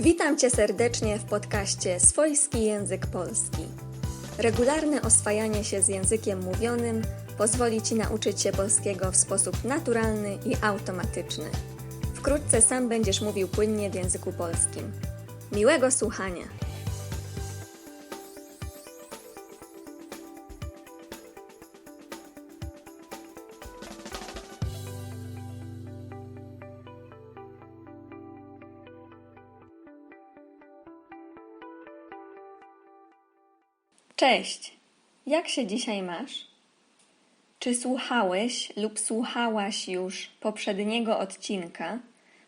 Witam Cię serdecznie w podcaście Swojski Język Polski. Regularne oswajanie się z językiem mówionym pozwoli Ci nauczyć się polskiego w sposób naturalny i automatyczny. Wkrótce sam będziesz mówił płynnie w języku polskim. Miłego słuchania! Cześć! Jak się dzisiaj masz? Czy słuchałeś lub słuchałaś już poprzedniego odcinka,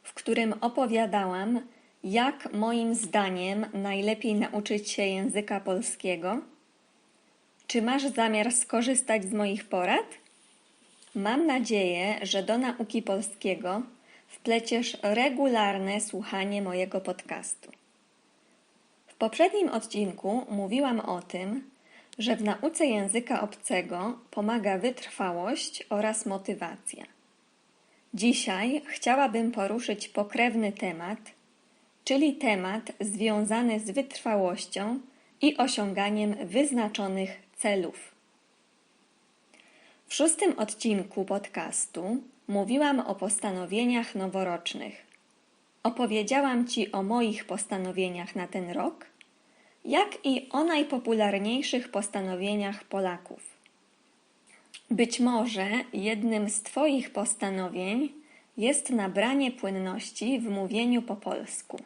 w którym opowiadałam, jak moim zdaniem najlepiej nauczyć się języka polskiego? Czy masz zamiar skorzystać z moich porad? Mam nadzieję, że do nauki polskiego wpleciesz regularne słuchanie mojego podcastu. Poprzednim odcinku mówiłam o tym, że w nauce języka obcego pomaga wytrwałość oraz motywacja. Dzisiaj chciałabym poruszyć pokrewny temat, czyli temat związany z wytrwałością i osiąganiem wyznaczonych celów. W szóstym odcinku podcastu mówiłam o postanowieniach noworocznych. Opowiedziałam Ci o moich postanowieniach na ten rok jak i o najpopularniejszych postanowieniach Polaków. Być może jednym z Twoich postanowień jest nabranie płynności w mówieniu po polsku.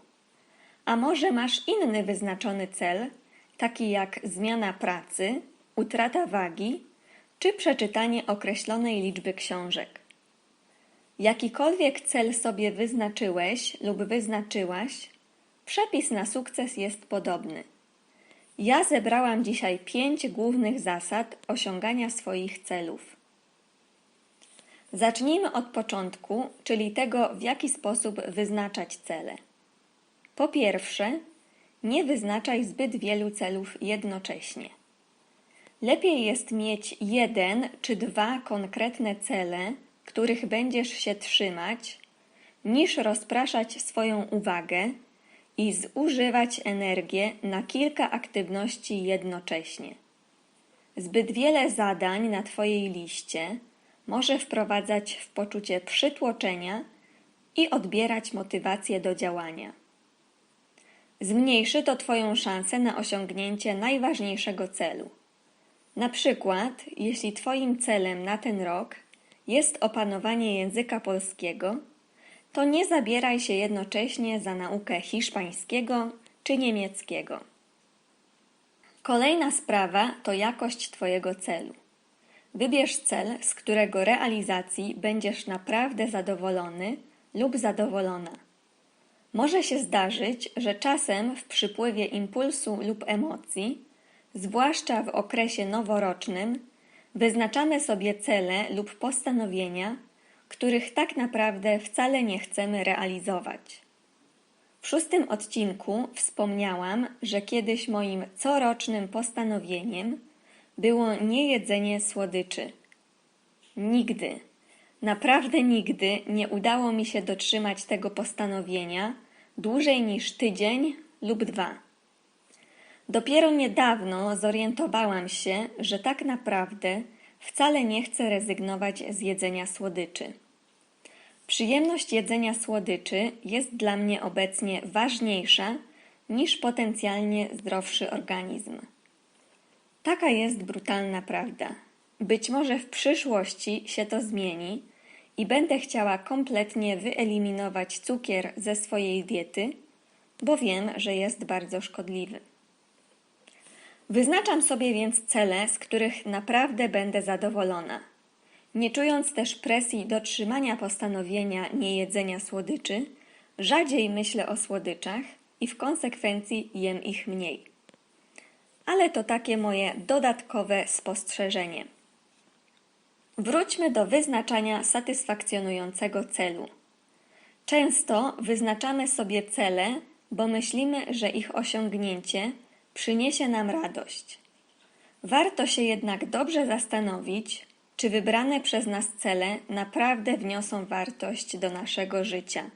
A może masz inny wyznaczony cel, taki jak zmiana pracy, utrata wagi czy przeczytanie określonej liczby książek. Jakikolwiek cel sobie wyznaczyłeś lub wyznaczyłaś, przepis na sukces jest podobny. Ja zebrałam dzisiaj pięć głównych zasad osiągania swoich celów. Zacznijmy od początku, czyli tego, w jaki sposób wyznaczać cele. Po pierwsze, nie wyznaczaj zbyt wielu celów jednocześnie. Lepiej jest mieć jeden czy dwa konkretne cele, których będziesz się trzymać, niż rozpraszać swoją uwagę i zużywać energię na kilka aktywności jednocześnie. Zbyt wiele zadań na Twojej liście może wprowadzać w poczucie przytłoczenia i odbierać motywację do działania. Zmniejszy to Twoją szansę na osiągnięcie najważniejszego celu. Na przykład, jeśli Twoim celem na ten rok jest opanowanie języka polskiego, to nie zabieraj się jednocześnie za naukę hiszpańskiego czy niemieckiego. Kolejna sprawa to jakość Twojego celu. Wybierz cel, z którego realizacji będziesz naprawdę zadowolony lub zadowolona. Może się zdarzyć, że czasem w przypływie impulsu lub emocji, zwłaszcza w okresie noworocznym, wyznaczamy sobie cele lub postanowienia, których tak naprawdę wcale nie chcemy realizować. W szóstym odcinku wspomniałam, że kiedyś moim corocznym postanowieniem było niejedzenie słodyczy. Nigdy, naprawdę nigdy nie udało mi się dotrzymać tego postanowienia dłużej niż tydzień lub dwa. Dopiero niedawno zorientowałam się, że tak naprawdę wcale nie chcę rezygnować z jedzenia słodyczy. Przyjemność jedzenia słodyczy jest dla mnie obecnie ważniejsza niż potencjalnie zdrowszy organizm. Taka jest brutalna prawda. Być może w przyszłości się to zmieni i będę chciała kompletnie wyeliminować cukier ze swojej diety, bo wiem, że jest bardzo szkodliwy. Wyznaczam sobie więc cele, z których naprawdę będę zadowolona. Nie czując też presji dotrzymania postanowienia niejedzenia słodyczy, rzadziej myślę o słodyczach i w konsekwencji jem ich mniej. Ale to takie moje dodatkowe spostrzeżenie. Wróćmy do wyznaczania satysfakcjonującego celu. Często wyznaczamy sobie cele, bo myślimy, że ich osiągnięcie przyniesie nam radość. Warto się jednak dobrze zastanowić, czy wybrane przez nas cele naprawdę wniosą wartość do naszego życia.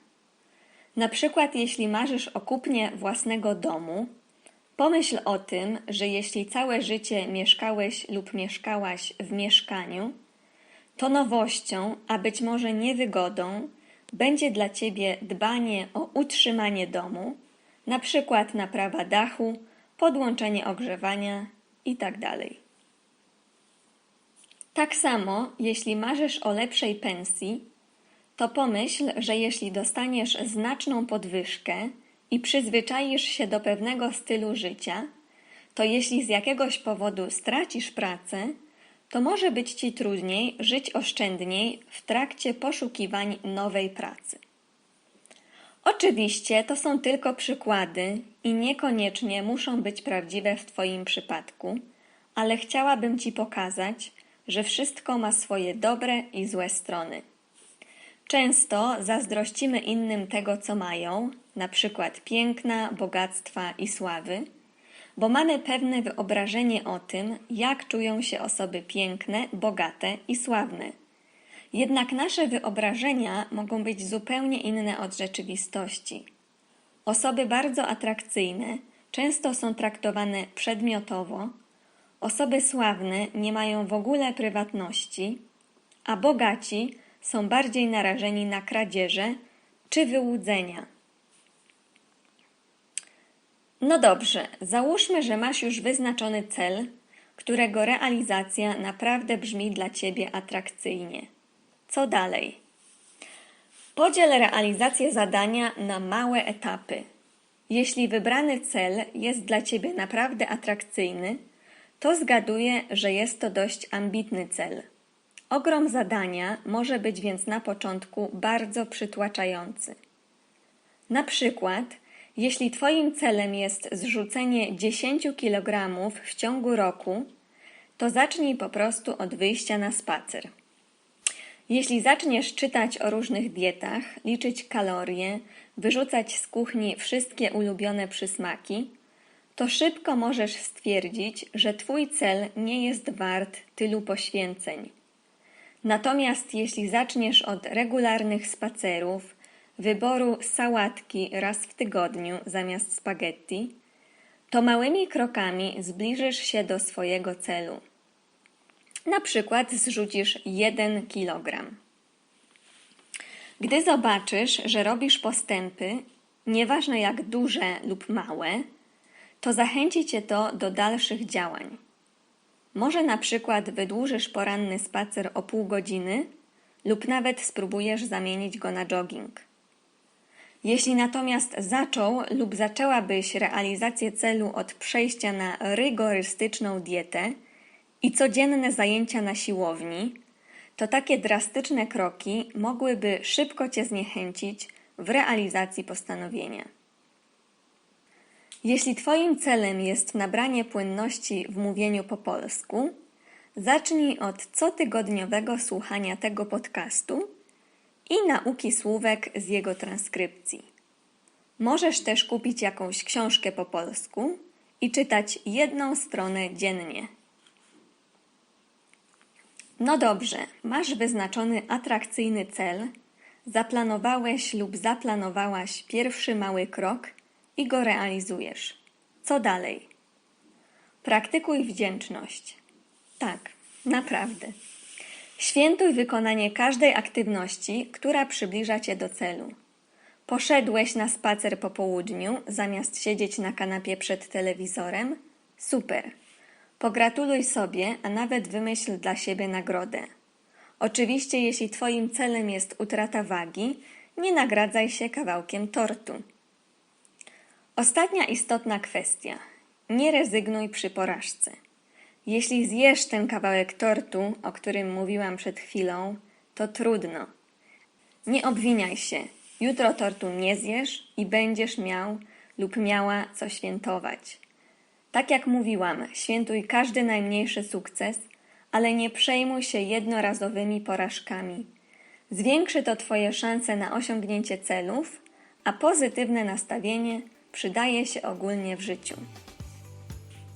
Na przykład, jeśli marzysz o kupnie własnego domu, pomyśl o tym, że jeśli całe życie mieszkałeś lub mieszkałaś w mieszkaniu, to nowością, a być może niewygodą, będzie dla ciebie dbanie o utrzymanie domu, na przykład naprawa dachu, podłączenie ogrzewania itd. Tak samo, jeśli marzysz o lepszej pensji, to pomyśl, że jeśli dostaniesz znaczną podwyżkę i przyzwyczaisz się do pewnego stylu życia, to jeśli z jakiegoś powodu stracisz pracę, to może być ci trudniej żyć oszczędniej w trakcie poszukiwań nowej pracy. Oczywiście to są tylko przykłady i niekoniecznie muszą być prawdziwe w Twoim przypadku, ale chciałabym Ci pokazać, że wszystko ma swoje dobre i złe strony. Często zazdrościmy innym tego, co mają, na przykład piękna, bogactwa i sławy, bo mamy pewne wyobrażenie o tym, jak czują się osoby piękne, bogate i sławne. Jednak nasze wyobrażenia mogą być zupełnie inne od rzeczywistości. Osoby bardzo atrakcyjne często są traktowane przedmiotowo, osoby sławne nie mają w ogóle prywatności, a bogaci są bardziej narażeni na kradzieże czy wyłudzenia. No dobrze, załóżmy, że masz już wyznaczony cel, którego realizacja naprawdę brzmi dla ciebie atrakcyjnie. Co dalej? Podziel realizację zadania na małe etapy. Jeśli wybrany cel jest dla ciebie naprawdę atrakcyjny, to zgaduję, że jest to dość ambitny cel. Ogrom zadania może być więc na początku bardzo przytłaczający. Na przykład, jeśli Twoim celem jest zrzucenie 10 kg w ciągu roku, to zacznij po prostu od wyjścia na spacer. Jeśli zaczniesz czytać o różnych dietach, liczyć kalorie, wyrzucać z kuchni wszystkie ulubione przysmaki, to szybko możesz stwierdzić, że Twój cel nie jest wart tylu poświęceń. Natomiast jeśli zaczniesz od regularnych spacerów, wyboru sałatki raz w tygodniu zamiast spaghetti, to małymi krokami zbliżysz się do swojego celu. Na przykład zrzucisz 1 kg. Gdy zobaczysz, że robisz postępy, nieważne jak duże lub małe, to zachęci cię to do dalszych działań. Może na przykład wydłużysz poranny spacer o pół godziny lub nawet spróbujesz zamienić go na jogging. Jeśli natomiast zaczął lub zaczęłabyś realizację celu od przejścia na rygorystyczną dietę i codzienne zajęcia na siłowni, to takie drastyczne kroki mogłyby szybko Cię zniechęcić w realizacji postanowienia. Jeśli Twoim celem jest nabranie płynności w mówieniu po polsku, zacznij od cotygodniowego słuchania tego podcastu i nauki słówek z jego transkrypcji. Możesz też kupić jakąś książkę po polsku i czytać jedną stronę dziennie. No dobrze, masz wyznaczony atrakcyjny cel, zaplanowałeś lub zaplanowałaś pierwszy mały krok i go realizujesz. Co dalej? Praktykuj wdzięczność. Tak, naprawdę. Świętuj wykonanie każdej aktywności, która przybliża cię do celu. Poszedłeś na spacer po południu, zamiast siedzieć na kanapie przed telewizorem? Super. Pogratuluj sobie, a nawet wymyśl dla siebie nagrodę. Oczywiście, jeśli Twoim celem jest utrata wagi, nie nagradzaj się kawałkiem tortu. Ostatnia istotna kwestia. Nie rezygnuj przy porażce. Jeśli zjesz ten kawałek tortu, o którym mówiłam przed chwilą, to trudno. Nie obwiniaj się. Jutro tortu nie zjesz i będziesz miał lub miała co świętować. Tak jak mówiłam, świętuj każdy najmniejszy sukces, ale nie przejmuj się jednorazowymi porażkami. Zwiększy to Twoje szanse na osiągnięcie celów, a pozytywne nastawienie przydaje się ogólnie w życiu.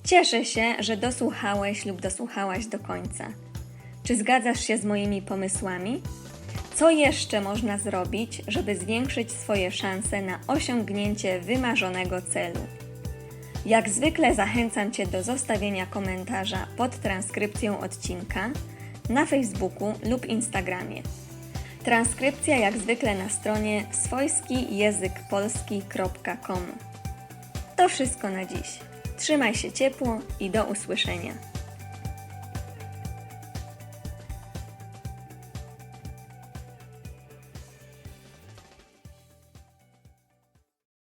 Cieszę się, że dosłuchałeś lub dosłuchałaś do końca. Czy zgadzasz się z moimi pomysłami? Co jeszcze można zrobić, żeby zwiększyć swoje szanse na osiągnięcie wymarzonego celu? Jak zwykle zachęcam Cię do zostawienia komentarza pod transkrypcją odcinka na Facebooku lub Instagramie. Transkrypcja jak zwykle na stronie swojskijęzykpolski.com. To wszystko na dziś. Trzymaj się ciepło i do usłyszenia.